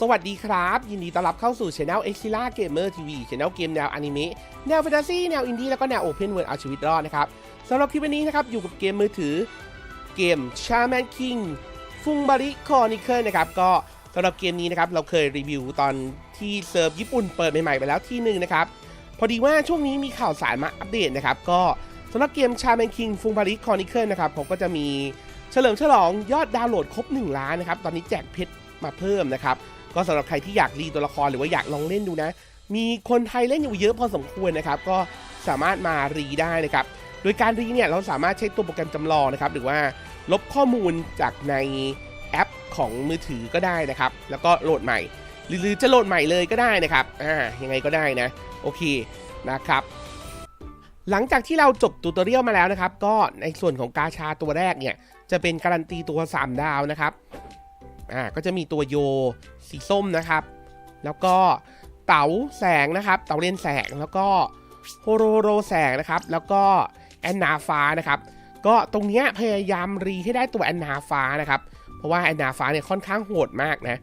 สวัสดีครับ ยินดีต้อนรับเข้าสู่ช anel e x i l a Gamer TV ช anel เกมแนวอนิเมะแนวแฟนตาซีแนวอินดี้แล้วก็แนวโอเพนเวิร์เอาชีวิตรอดนะครับสำหรับคลิปวันนี้นะครับ อยู่กับเกมมือถือเกม Shaman King ฟุงบาริคอนิเคิลนะครับ ก็สำหรับเกมนี้นะครับ เราเคยรีวิวตอนที่เซิร์ฟญี่ปุ่นเปิดใหม่ๆไปแล้วที่หนึ่งนะครับ พอดีว่าช่วงนี้มีข่าวสารมาอัปเดตนะครับ ก็สำหรับเกม Shaman King ฟุงบาริคอนิเคิลนะครับผมก็จะมีเฉลิมฉลองยอดดาวน์โหลดครบ 1 ล้านนะครับตอนนี้แจกเพชรมาเพิ่มนะครับ ก็สำหรับใครที่อยากรีตัวละครหรือว่าอยากลองเล่นดูนะ มีคนไทยเล่นอยู่เยอะพอสมควรนะครับ ก็สามารถมารีได้นะครับ โดยการรีเนี่ยเราสามารถใช้ตัวโปรแกรมจำลองนะครับ หรือว่าลบข้อมูลจากในแอปของมือถือก็ได้นะครับ แล้วก็โหลดใหม่หรือหรือจะโหลดใหม่เลยก็ได้นะครับ อ่า ยังไงก็ได้นะ โอเคนะครับ หลังจากที่เราจบตูตอเรียลมาแล้วนะครับ ก็ในส่วนของกาชาตัวแรกเนี่ย จะเป็นการันตีตัว 3 ดาวนะครับ อ่าก็จะมีตัวโยสีส้มนะครับ แล้วก็เต๋าแสงนะครับ เต๋าเรียนแสงแล้วก็โฮโรโรแสงนะครับ แล้วก็แอนนาฟ้านะครับ ก็ตรงเนี้ยพยายามรีให้ได้ตัวแอนนาฟ้านะครับ เพราะว่าแอนนาฟ้าเนี่ยค่อนข้างโหดมากนะ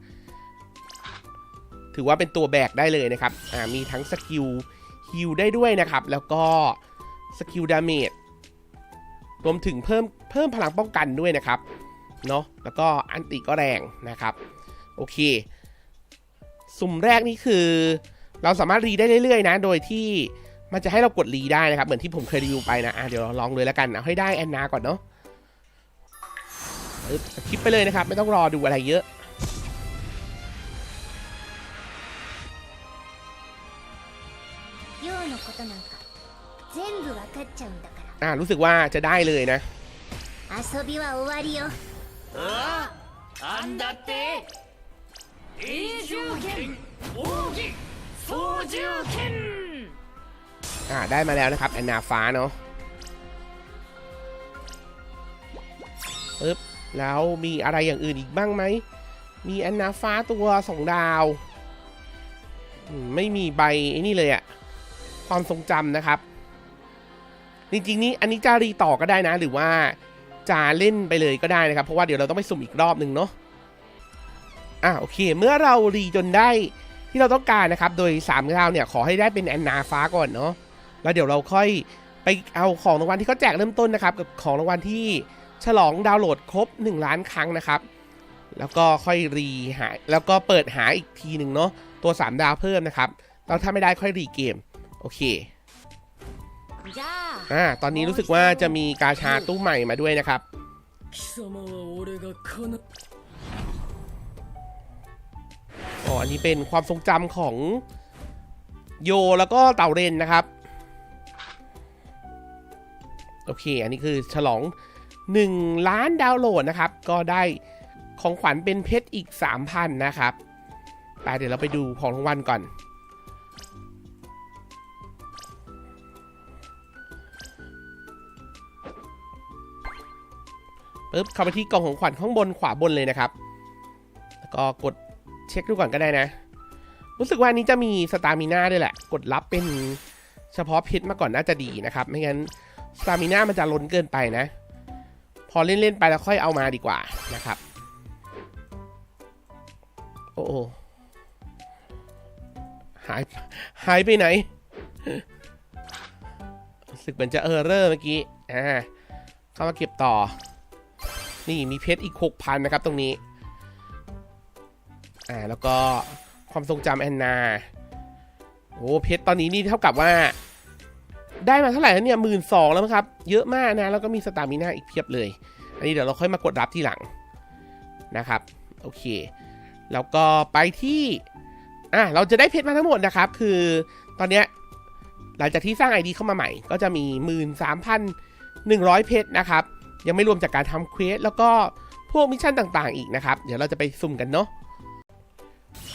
ถือว่าเป็นตัวแบกได้เลยนะครับ อ่า มีทั้งสกิลฮิลได้ด้วยนะครับ แล้วก็สกิลดาเมจ รวมถึงเพิ่มเพิ่มพลังป้องกันด้วยนะครับ เนาะ แล้วก็อันติก็แรงนะครับ โอเค สุ่มแรกนี่คือ เราสามารถรีได้เรื่อยๆนะ โดยที่มันจะให้เรากดรีได้นะครับ เหมือนที่ผมเคยรีวิวไปนะอ่ะเดี๋ยวเราลองเลยแล้วกัน เอาให้ได้แอนนาก่อนเนาะปึ๊บสคิปไปเลยนะครับ ไม่ต้องรอดูอะไรเยอะ 用のことなんか全部わかっちゃうんだか อ่ะรู้สึกว่าจะได้เลยนะ ら遊びは終わりよ ああなんだって永住権奥義操縦権 อ่าได้มาแล้วนะครับแอนนาฟ้าเนาะปึ๊บแล้วมีอะไรอย่างอื่นอีกบ้างไหม มีแอนนาฟ้าตัวสองดาวอืมไม่มีใบไอ้นี่เลยอะความทรงจำนะครับ จริงๆนี่อันนี้จะรีต่อก็ได้นะ หรือว่า จะเล่นไปเลยก็ได้นะครับ เพราะว่าเดี๋ยวเราต้องไปสุ่มอีกรอบหนึ่งเนาะอะโอเค เมื่อเรารีจนได้ที่เราต้องการนะครับ โดย3คราวเนี่ยขอให้ได้เป็นแอนนาฟ้าก่อนเนาะแล้วเดี๋ยวเราค่อยไปเอาของรางวัลที่เขาแจกเริ่มต้นนะครับ กับของรางวัลที่ฉลองดาวน์โหลดครบ 1 ล้านครั้งนะครับ แล้วก็ค่อยรีหาแล้วก็เปิดหาอีกทีหนึ่งเนาะตัว 3 ดาวเพิ่มนะครับเราถ้าไม่ได้ค่อยรีเกม โอเค อ่าตอนนี้รู้สึกว่าจะมีกาชาตู้ใหม่มาด้วยนะครับ อ๋อ อันนี้เป็นความทรงจำของโยแล้วก็เต่าเรนนะครับ โอเค อันนี้คือฉลอง 1 ล้านดาวน์โหลดนะครับ ก็ได้ของขวัญเป็นเพชรอีก 3,000 นะครับไปเดี๋ยวเราไปดูของรางวัลก่อน ปึ๊บเข้าไปที่กล่องของขวัญข้างบนขวาบนเลยนะครับ แล้วก็กดเช็คดูก่อนก็ได้นะ รู้สึกว่าอันนี้จะมีสตามิน่าด้วยแหละ กดรับเป็นเฉพาะเพชรมาก่อนน่าจะดีนะครับ ไม่งั้นสตามิน่ามันจะล้นเกินไปนะ พอเล่นๆไปแล้วค่อยเอามาดีกว่านะครับ โอ้หหายหายไปไหนรู้สึกเหมือนจะเออร์เรอร์เมื่อกี้ อ่า เข้ามาเก็บต่อ นี่มีเพชรอีก 6,000 นะครับตรงนี้ อ่า แล้วก็ความทรงจำแอนนา โอ้เพชรตอนนี้นี่เท่ากับว่า ได้มาเท่าไหร่แล้วเนี่ยหมื่นสองแล้วครับ เยอะมากนะ แล้วก็มีสตามิน่าอีกเพียบเลย อันนี้เดี๋ยวเราค่อยมากดรับทีหลังนะครับ โอเค แล้วก็ไปที่อะเราจะได้เพชรมาทั้งหมดนะครับ คือตอนเนี้ยหลังจากที่สร้าง ID เข้ามาใหม่ ก็จะมี 13,100 เพชรนะครับ ยังไม่รวมจากการทำเควสแล้วก็พวกมิชชั่นต่างๆ อีกนะครับ เดี๋ยวเราจะไปสุ่มกันเนาะ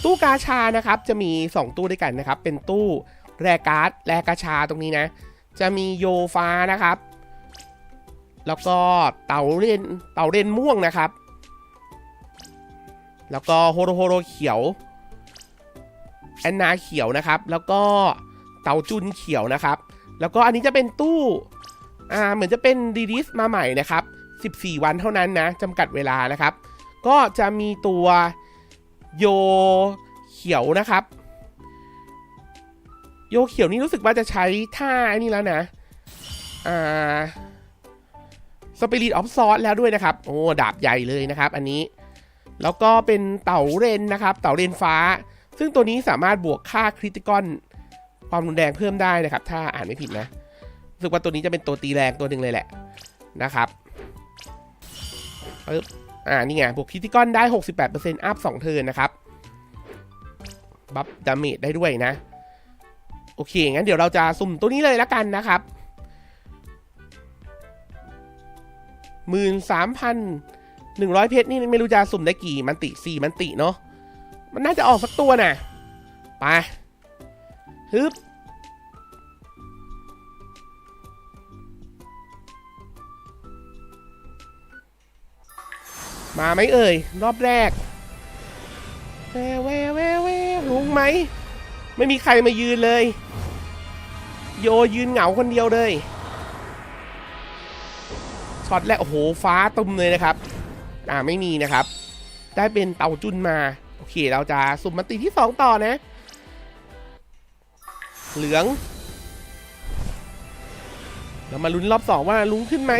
ตู้กาชานะครับจะมี 2 ตู้ด้วยกันนะครับ เป็นตู้แรการ์ดแรกาชาตรงนี้นะ จะมีโยฟ้านะครับ แล้วก็เต่าเรนเต่าเรนม่วงนะครับ แล้วก็โฮโรโฮโรเขียวแอนนาเขียวนะครับ แล้วก็เต่าจุนเขียวนะครับ แล้วก็อันนี้จะเป็นตู้ อ่าเหมือนจะเป็นรีลิสมาใหม่นะครับ 14 วันเท่านั้นนะจำกัดเวลานะครับ ก็จะมีตัวโยเขียวนะครับ โยเขียวนี่รู้สึกว่าจะใช้ท่าอ้นี่แล้วนะอ่าสปิริตออฟซอสแล้วด้วยนะครับ โอ้ ดาบใหญ่เลยนะครับ อันนี้ แล้วก็เป็นเต่าเรนนะครับ เต่าเรนฟ้า ซึ่งตัวนี้สามารถบวกค่าคริติคอนความรุนแรงเพิ่มได้นะครับ ถ้าอ่านไม่ผิดนะ รู้สึกว่าตัวนี้จะเป็นตัวตีแรงตัวหนึ่งเลยแหละนะครับปึ๊บอ่านี่ไงบวกคิติคอนได้ 68%อัพ2เทิร์นนะครับบัฟดาเมจได้ด้วยนะ โอเค งั้นเดี๋ยวเราจะสุ่มตัวนี้เลยละกันนะครับหมื่นสามพันหนึ่งร้อยเพชรนี่ไม่รู้จะสุ่มได้กี่มันติสี่มันติเนาะมันน่าจะออกสักตัวน่ะไปฮึบ มาไหมเอ่ย รอบแรกแววแววแววแววลุงไหม ไม่มีใครมายืนเลย โยยืนเหงาคนเดียวเลยช็อตแรกโอ้โหฟ้าตุ้มเลยนะครับ อ่าไม่มีนะครับ ได้เป็นเต่าจุนมา โอเคเราจะสุ่มมันติที่สองต่อนะ เหลือง เรามาลุ้นรอบสองว่าลุงขึ้นไหม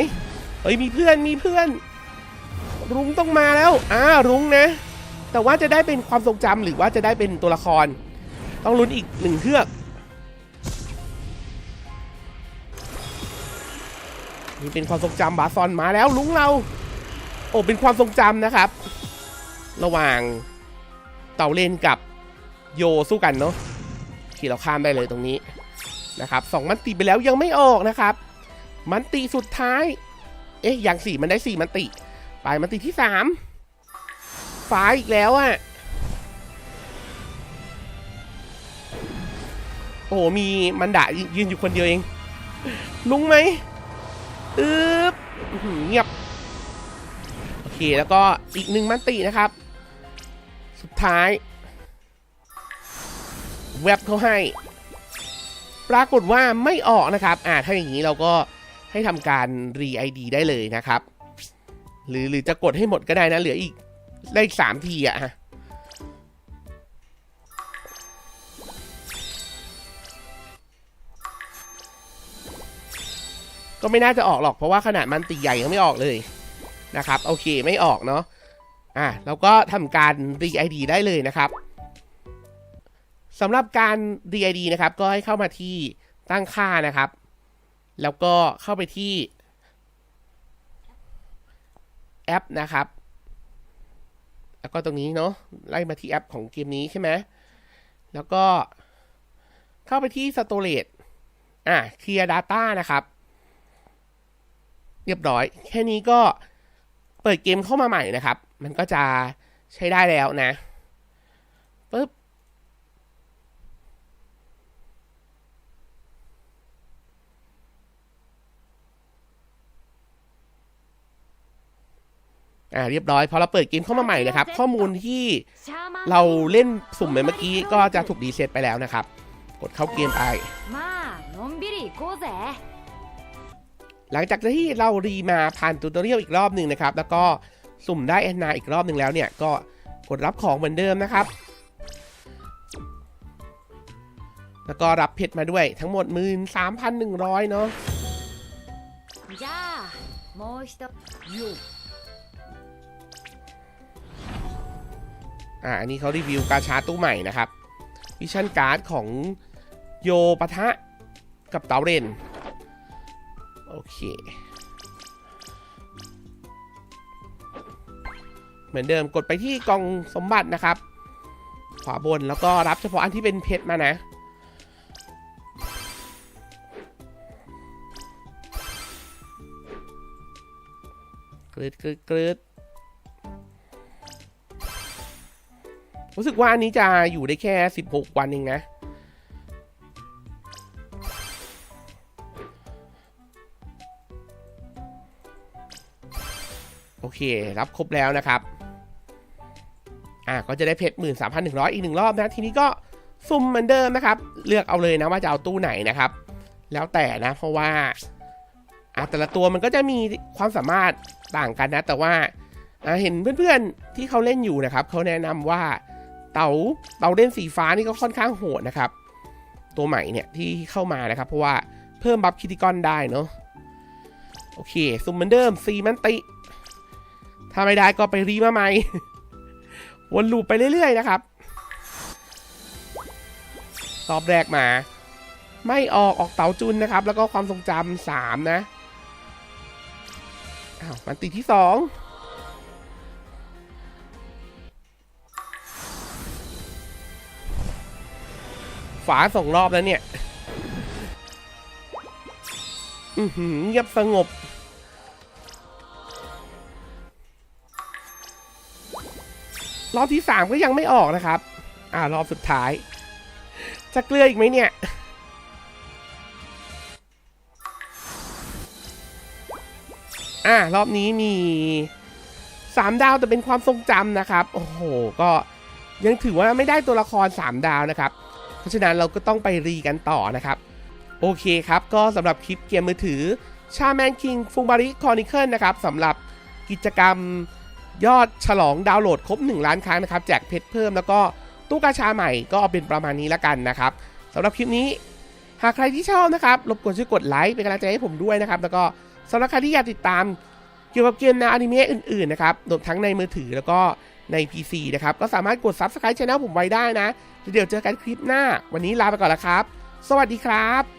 เฮ้ยมีเพื่อนมีเพื่อน รุ้งต้องมาแล้ว อ่า รุ้งนะ แต่ว่าจะได้เป็นความทรงจำหรือว่าจะได้เป็นตัวละคร ต้องลุ้นอีกหนึ่งเทือกนี่เป็นความทรงจำบาซอนมาแล้วลุงเรา โอ้เป็นความทรงจำนะครับ ระหว่างเต่าเลนกับโยสู้กันเนาะขี่เราข้ามได้เลยตรงนี้นะครับสองมันติไปแล้วยังไม่ออกนะครับ มันติสุดท้าย เอ๊ะอย่างสี่มันได้สี่มันติ ไปมันติที่สามฟ้าอีกแล้วอะโอ้โหมีมันดะยืนอยู่คนเดียวเอง ลุงไหมอึ๊บเงียบ โอเคแล้วก็อีกหนึ่งมันตินะครับ สุดท้าย แวบเขาให้ ปรากฏว่าไม่ออกนะครับ อ่าถ้าอย่างนี้เราก็ให้ทำการรีไอดีได้เลยนะครับ หรือหรือจะกดให้หมดก็ได้นะ เหลืออีกได้อีกสามทีอะฮะก็ไม่น่าจะออกหรอกเพราะว่าขนาดมันตีใหญ่ยังไม่ออกเลยนะครับ โอเคไม่ออกเนาะอะแล้วก็ทำการ DID ได้เลยนะครับสำหรับการ DID นะครับ ก็ให้เข้ามาที่ตั้งค่านะครับ แล้วก็เข้าไปที่ แอปนะครับ แล้วก็ตรงนี้เนาะไล่มาที่แอปของเกมนี้ใช่ไหมแล้วก็เข้าไปที่ Storage อะ Clear Data นะครับ เรียบร้อย แค่นี้ก็เปิดเกมเข้ามาใหม่นะครับ มันก็จะใช้ได้แล้วนะปึ๊บ อ่าเรียบร้อยพอเราเปิดเกมเข้ามาใหม่นะครับ ข้อมูลที่เราเล่นสุ่มไปเมื่อกี้ก็จะถูกดีเซตไปแล้วนะครับ กดเข้าเกมไปหลังจากที่เรารีมาผ่านตูตอเรียลอีกรอบหนึ่งนะครับ แล้วก็สุ่มได้แอนนาอีกรอบหนึ่งแล้วเนี่ยก็กดรับของเหมือนเดิมนะครับ แล้วก็รับเพชรมาด้วยทั้งหมด 13,100 เนาะ อ่าอันนี้เขารีวิวการชาร์จตู้ใหม่นะครับวิชั่นการ์ดของโยปะทะกับเตาเรนโอเคเหมือนเดิมกดไปที่กล่องสมบัตินะครับ ขวาบนแล้วก็รับเฉพาะอันที่เป็นเพชรมานะ กรึดกรึดกรึด รู้สึกว่าอันนี้จะอยู่ได้แค่ 16 วันเองนะ โอเค รับครบแล้วนะครับ อะก็จะได้เพชรหมื่นสามพันหนึ่งร้อยอีกหนึ่งรอบนะ ทีนี้ก็ซุ่มเหมือนเดิมนะครับ เลือกเอาเลยนะว่าจะเอาตู้ไหนนะครับ แล้วแต่นะ เพราะว่าอะแต่ละตัวมันก็จะมีความสามารถต่างกันนะ แต่ว่าอะเห็นเพื่อนๆที่เขาเล่นอยู่นะครับเขาแนะนำว่า เตาเตาเล่นสีฟ้านี่ก็ค่อนข้างโหดนะครับ ตัวใหม่เนี่ยที่เข้ามานะครับ เพราะว่าเพิ่มบัฟคิติกอนได้เนาะโอเคสุ่มเหมือนเดิมซีมันติ ถ้าไม่ได้ก็ไปรีมาใหม่ วนลูปไปเรื่อยๆนะครับรอบแรกมา ไม่ออกออกเต๋าจุนนะครับ แล้วก็ความทรงจำสามนะอ้าวมันติที่สอง ฝาสองรอบแล้วเนี่ย อือหือเงียบสงบ รอบที่สามก็ยังไม่ออกนะครับ อ่ารอบสุดท้าย จะเกลืออีกไหมเนี่ยอ่ารอบนี้มีสามดาวแต่เป็นความทรงจำนะครับ โอ้โห ก็ยังถือว่าไม่ได้ตัวละคร 3 ดาวนะครับ ราะฉะนั้นเราก็ต้องไปรีกันต่อนะครับ โอเคครับ ก็สำหรับคลิปเกมมือถือชาแมนคิงฟูบาริคอนิเคิลนะครับสำหรับกิจกรรมยอดฉลองดาวน์โหลดครบ 1 ล้านครั้งนะครับ แจกเพชรเพิ่มแล้วก็ตู้กาชาใหม่ก็เอาเป็นประมาณนี้ละกันนะครับสำหรับคลิปนี้ หากใครที่ชอบนะครับรบกวนช่วยกดไลค์เป็นกำลังใจให้ผมด้วยนะครับ แล้วก็สำหรับใครที่อยากติดตามเกี่ยวกับเกมแนวอนิเมะอื่นๆนะครับรวมทั้งในมือถือแล้วก็ ใน PC นะครับ ก็สามารถกด Subscribe Channel ผมไว้ได้นะ เดี๋ยวเจอกันคลิปหน้า วันนี้ลาไปก่อนละครับ สวัสดีครับ